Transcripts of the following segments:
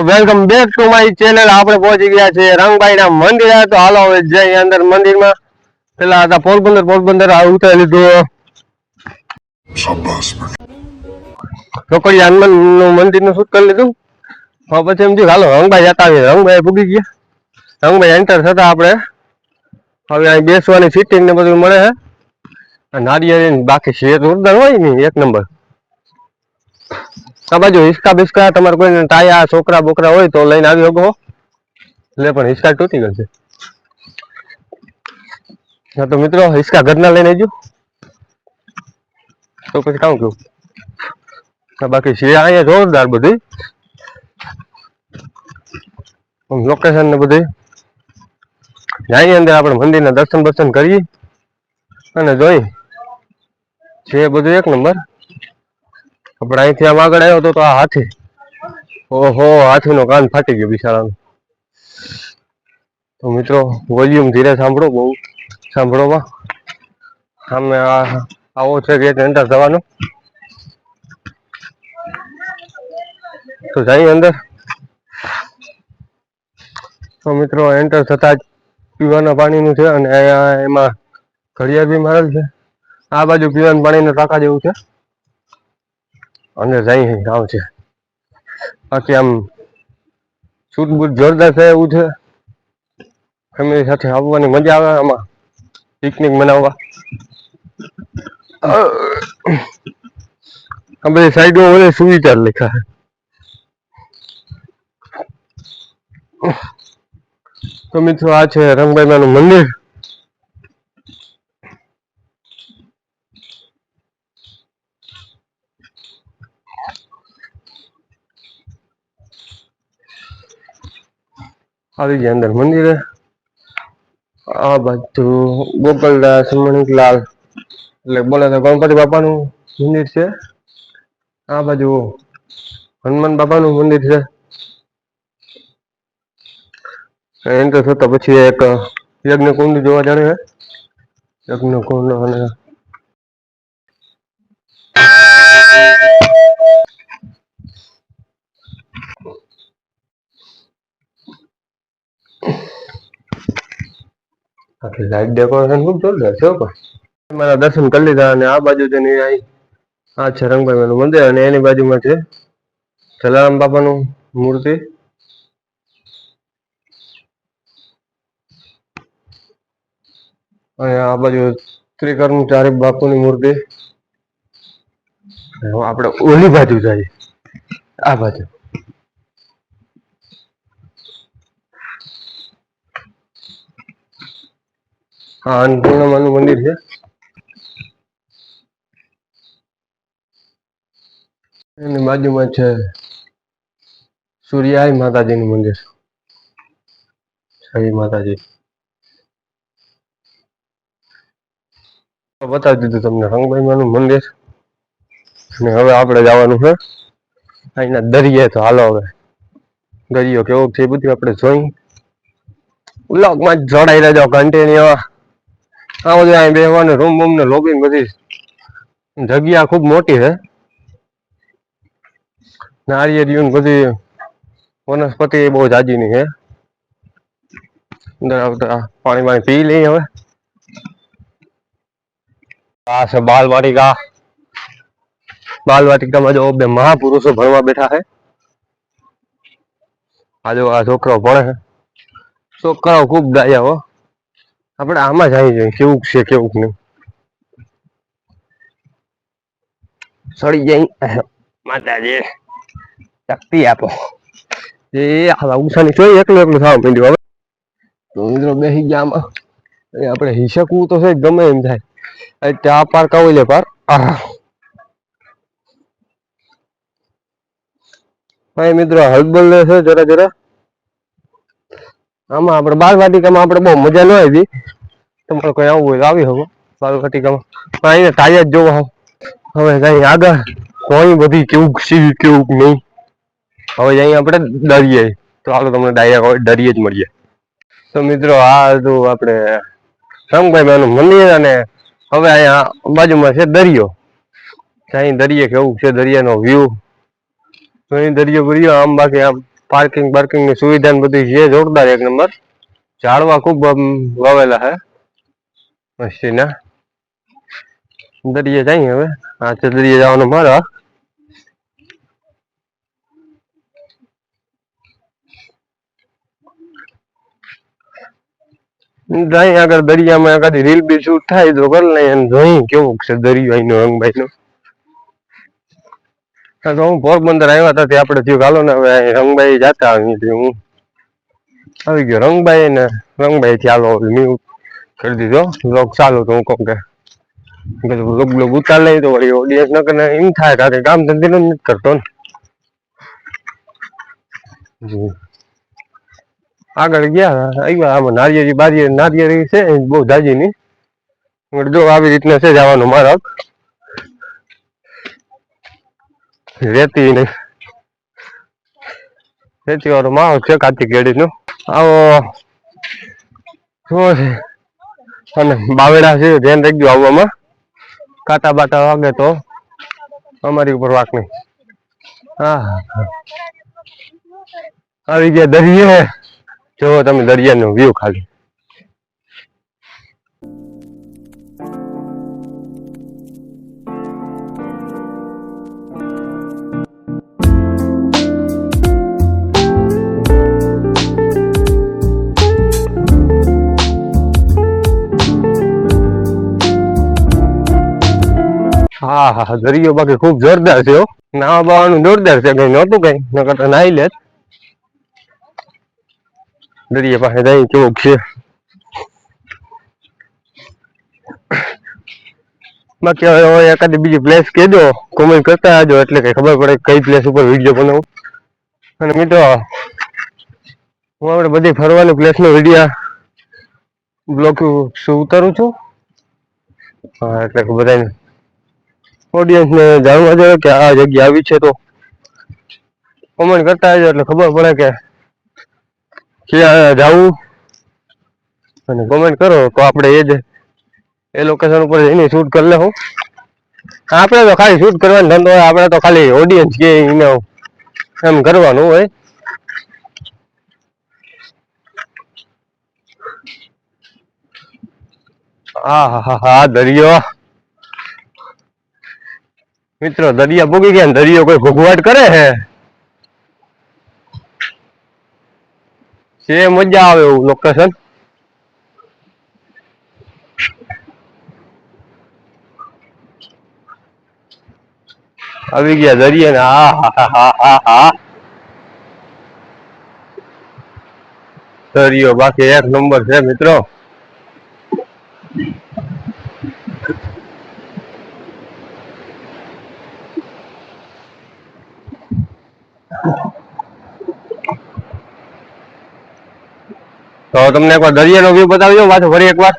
Welcome back to my channel આપણે પહોંચી ગયા છે રંગભાઈ ના મંદિર. તો હાલો હવે જઈ અંદર મંદિરમાં. પેલા હતા પોરબંદર. પોરબંદર ઉતારી લીધું. ચોકડી હનુમાનનું મંદિરનું શૂટ કરી લીધું? પછી એમ થયું હાલો રંગભાઈ જતા આવીએ. રંગભાઈ પૂગી ગયા. રંગભાઈ એન્ટર થતા આપણે હવે અહીં બેસવાની સીટિંગ ને બધું મળે છે. નારિયેળ બાકી શેર જોરદાર હોય ને એક નંબર આ બાજુ હિસકા બિસ્કા તમારે કોઈ ટાયા છોકરા, બોકરા હોય તો લઈને આવી શકો એટલે પણ હિસકા તૂટી ગયો છે. હા તો મિત્રો, હિસકા ઘરના લઈને આવજો. તો પછી કામ કહું બાકી શિયા અહીંયા જોરદાર બધી. લોકેશન ને બધી. જાય અંદર આપણે મંદિરના દર્શન બર્શન કરીએ. અને જોઈ છે બધું એક નંબર. આપણે અહીંથી આમ આગળ આવ્યો હતો તો આ હાથી. ઓહો, હાથીનો કાન ફાટી ગયો બિચારાનો. તો મિત્રો વોલ્યુમ ધીરે સાંભળો, બહુ સાંભળોમાં. સામે આવો છે ગેટ એન્ટર થવાનો તો જઈ અંદર. તો મિત્રો એન્ટર થતા જ પીવાના પાણીનું છે અને એમાં ઘડિયાળ બી મારેલ છે. આ બાજુ પીવાના પાણીનું ટાંકા જેવું છે. અંદર જઈ ગામ છે. બાકી આમ શૂટ બૂટ જોરદાર થાય એવું છે. ફેમિલી સાથે આવવાની મજા આવે આમાં, પિકનિક મનાવવા. આ બધી સાઈડો બધે સુવિચાર લખ્યા છે. તો મિત્રો, આ છે રંગભાઈ મંદિર. આવી ગયા અંદર મંદિરે આ બાજુ ગોપાલદાસ, મણિકલાલ એટલે બોલે તો ગણપતિ બાપાનું મંદિર છે. આ બાજુ હનુમાન બાપાનું મંદિર છે. એન્ટર થતા પછી એક યજ્ઞ કુંડ જોવા જાણે યજ્ઞકુંડ યજ્ઞ કુંડ અને આખી લાઈટ ડેકોરેશન ખૂબ જોરદાર છે પણ. મારા દર્શન કરી લીધા અને આ બાજુ અહીં આ છે રંગભાઈ નું મંદિર અને એની બાજુમાં છે જલારામ બાપાનું મૂર્તિ. અને આ બાજુ ત્રિકર્મ ચારિક બાપુની મૂર્તિ. આપણે ઓલી બાજુ જઈએ. આ બાજુ. હા અન્નપૂર્ણામાનું મંદિર છે? એની બાજુમાં છે સૂર્યાય માતાજીનું મંદિર. જય માતાજી. બતાવી દીધું તમને રંગભાઈ નું મંદિર. અને હવે આપણે જવાનું છે અહીંના દરિયે. તો હાલો હવે. દરિયો કેવો છે બધું આપણે જોઈ. બ્લોગમાં જોડાઈ રહેજો કન્ટિન્યુ આ બધું અહીં બેસવાનું રૂમ બૂમ ને લોબી બધી જગ્યા ખૂબ મોટી છે. નારિયેળિયું ને બધી વનસ્પતિ બહુ જાજીની છે. અંદર આવતા પાણી પાણી પી લઈએ હવે. આ છે બાલવાટિકા. બાલવાટિકામાં જો બે મહાપુરુષો ભણવા બેઠા છે. આ જો આ છોકરો ભણે છે. છોકરાઓ ખૂબ ડાયા હો. આપણે આમાં જ આવી જોઈએ કેવું છે, કેવું નહીં. સડી જાય. માતાજી, શક્તિ આપો. એ, આ ઉષાની જોઈ એકલું એકલું થવા માંડ્યું હવે. તો મિત્રો બેસી ગયા આમાં. આપણે હિસકવું તો છે ગમે એમ થાય. ત્યાં પાર કાવી લે પાર. ભાઈ મિત્રો, હલબલ છે, જરા જરા. આમાં આપણે બાળ વાટિકામાં આપણે બહુ મજા ન આવી તમારે કોઈ આવવું હોય તો આવી શકો બાળ વાટિકામાં. અહીંયા ટાયર જ જોવો હવે કઈ આગળ. કોઈ બધી કેવું સીવી કેવું નહીં. હવે અહીં આપણે ડરીએ. તો હાલો તમને ડાયરેક્ટ દરિયે જ મળીએ. તો મિત્રો, આ હતું આપણે રામભાઈ બાનું મંદિર અને હવે અહીંયા બાજુમાં છે દરિયો. અહીં દરિયે કેવું છે? દરિયાનો વ્યૂ અહીં દરિયો ભર્યો. આમ બાકી આમ પાર્કિંગ પાર્કિંગની સુવિધા બધી છે જોરદાર એક નંબર. ઝાડવા ખૂબ વાવેલા હે. મસ્તીના. દરિયે જઈએ હવે. આ છે દરિયે જવાનો મારો જઈ આગળ દરિયામાં કદી રીલ બી શૂટ થાય તો કરી લઈએ જોઈ કેવું છે દરિયો અહીંનો રંગભાઈ નો હા તો હું પોરબંદર આવ્યા હતા ત્યાં આપણે થયું હાલો ને હવે અહીં રંગભાઈ જાતા અહીંથી હું. આવી ગયો રંગભાઈ ને રંગભાઈ થી હાલો મ્યુટ કરી દીધો. બ્લોગ ચાલુ તો હું કહું કે. બ્લોગ બ્લોગ ઉતાર લઈ તો વળી ઓડિયન્સ ન કરે એમ થાય કારણ કામ ધંધી નથી કરતો ને. જી. આગળ ગયા, આવ્યા, આમાં નારિયેરી બારિયેરી નારિયેરી છે બહુ દાજીની. જો આવી રીતના છે જવાનું માર્ગ રેતી ને રેતી વાળો માહોલ છે કાચી કેડી નું આવો શું છે? અને બાવેડા છે, ધ્યાન રાખજો આવવામાં. કાંટા બાટા વાગે તો અમારી ઉપર વાક નહીં. હા. આવી ગયા દરિયે. જો તમે દરિયાનો વ્યૂ ખાલી. હા હા દરિયો બાકી ખૂબ જોરદાર છે નાવા બાવાનું જોરદાર છે, કઈ નહોતું કઈ. નકર તો નાઈ લેત. દરિયા પાસે જઈ કેવું છે? બાકી હવે હવે એકાદી બીજી પ્લેસ કહેજો કોમેન્ટ કરતા આવજો એટલે કઈ ખબર પડે કઈ પ્લેસ ઉપર વીડિયો બનાવું. અને મિત્રો, હું આપણે બધી ફરવાની પ્લેસનો વીડિયો બ્લોગ શું ઉતારું છું? હા, એટલે બધાને ઓડિયન્સ ને જાણવા જોઈએ કે આ જગ્યા આવી છે તો કોમેન્ટ કરતા આવજો એટલે ખબર પડે કે ક્યાં જવું અને કોમેન્ટ કરો તો આપણે એ જ એ લોકેશન ઉપર જઈને શૂટ કરી લેવું આપણે તો ખાલી શૂટ કરવાનો ધંધો હોય, આપણે તો ખાલી ઓડિયન્સ કે એને એમ કરવાનું હોય. હા હા હા હા, દરિયો. મિત્રો, દરિયા ભૂગી ગયા દરિયો કોઈ ભોગવાટ કરે હે? છે મજા આવે એવું લોકેશન આવી ગયા દરિયા ને હા હા હા હા. દરિયો બાકી એક નંબર છે, મિત્રો. તો તમને એકવાર દરિયાનો વ્યૂ બતાવજો પાછો ફરી એકવાર.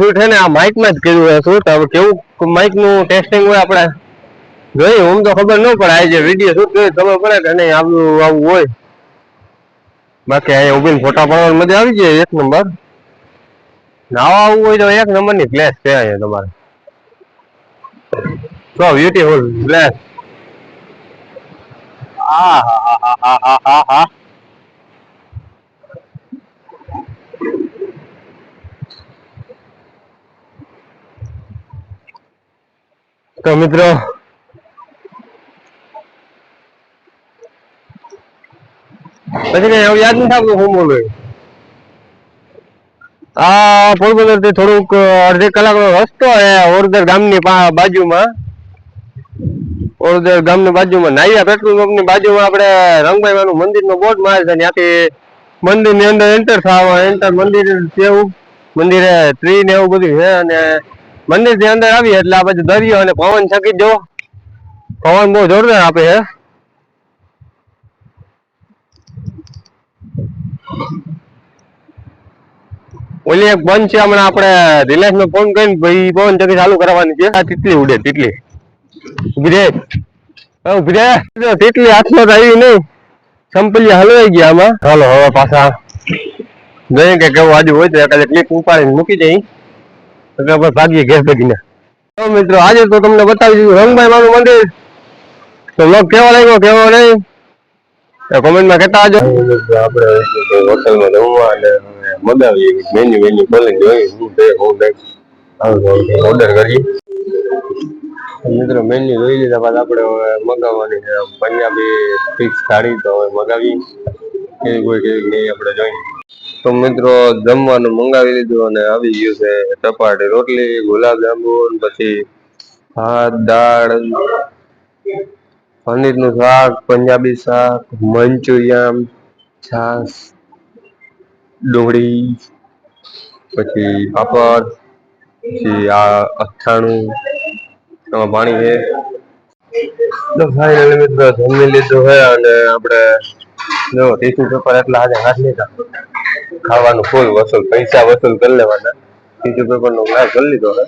શૂટ છે ને, આ માઇકમાં જ કર્યું હોય શૂટ હવે કેવું માઇકનું ટેસ્ટિંગ હોય આપણે? જોઈએ, હું તો ખબર ન પડે, આ જે વીડિયો શૂટ કર્યો ખબર પડે કે નહીં, આવું આવું હોય. બાકી અહીંયા ઉભીને ફોટા પાડવાની મજા આવી જાય એક નંબર નાવા આવવું હોય તો એક નંબરની પ્લેસ છે અહીંયા તમારે સો બ્યુટીફુલ પ્લેસ હા હા હા હા હા હા હા તો મિત્રો પછી હવે યાદ નથી આવતું હું બોલું આ પોરબંદરથી થોડુંક અડધી કલાકનો રસ્તો છે ઓરદર ગામની બાજુમાં. ઓરદર ગામની બાજુમાં નાયા પેટ્રોલ પંપની બાજુમાં આપણે રંગભાઈ વાનું મંદિરનો બોર્ડ મારે છે ત્યાંથી મંદિરની અંદર એન્ટર થવા એન્ટર મંદિર એવું મંદિરે ટ્રી ને એવું બધું છે અને મંદિરની અંદર આવીએ એટલે આ બાજુ દરિયો અને પવન છકી જો. પવન બહુ જોરદાર આપે છે. ઓલી એક બંધ છે, હમણાં આપણે રિલાયન્સ નો ફોન કરીને ભાઈ પવન ચક્કી ચાલુ કરવાની છે. આ તીટલી ઉડે તીટલી ઊભી રે ઊભી રે તીટલી હાથમાં આવી નહીં. સંપલી હલવાઈ ગયા આમાં. હાલો, હવે પાછા. જોઈએ કે કેવું આજુ હોય તો એકાદ ક્લિપ ઉપાડીને મૂકી દઈ તો ભાગીએ ઘેર ભેગીને. તો મિત્રો, આજે તો તમને બતાવી દીધું રંગભાઈ મારું મંદિર. તો લોક કેવો લાગ્યો, કેવો નહીં? કોમેન્ટમાં કહેતા આવજો આપણે હોટલમાં જમવા અને મગાવીએ મેન્યુ મેન્યુ ખોલીને જોઈએ શું છે, શું નહીં ઓર્ડર કરીએ મિત્રો મેન્યુ જોઈ લીધા બાદ આપણે હવે મગાવવાની છે. પંજાબી ફિક્સ થાળી તો હવે મગાવી. કેવી કોઈ કેવી નહીં, આપણે જોઈએ તો મિત્રો, જમવાનું મંગાવી લીધું અને આવી ગયું છે ચપાટી રોટલી ગુલાબ જાંબુ પછી ભાત, દાળ, પનીરનું શાક, પંજાબી શાક, મંચુરિયન, છાશ ડુંગળી, પછી પાપડ, પછી આ અથાણું, આમાં પાણી છે. તો ફાઇનલી મિત્રો જમી લીધું છે અને આપણે જો ટીસ્યુ પેપર એટલા આજે હાથ લીધા ખાવાનું ફૂલ વસૂલ, પૈસા વસૂલ કરી લેવાના. ટીસ્યુ પેપર નો ગ્લાસ કરી લીધો છે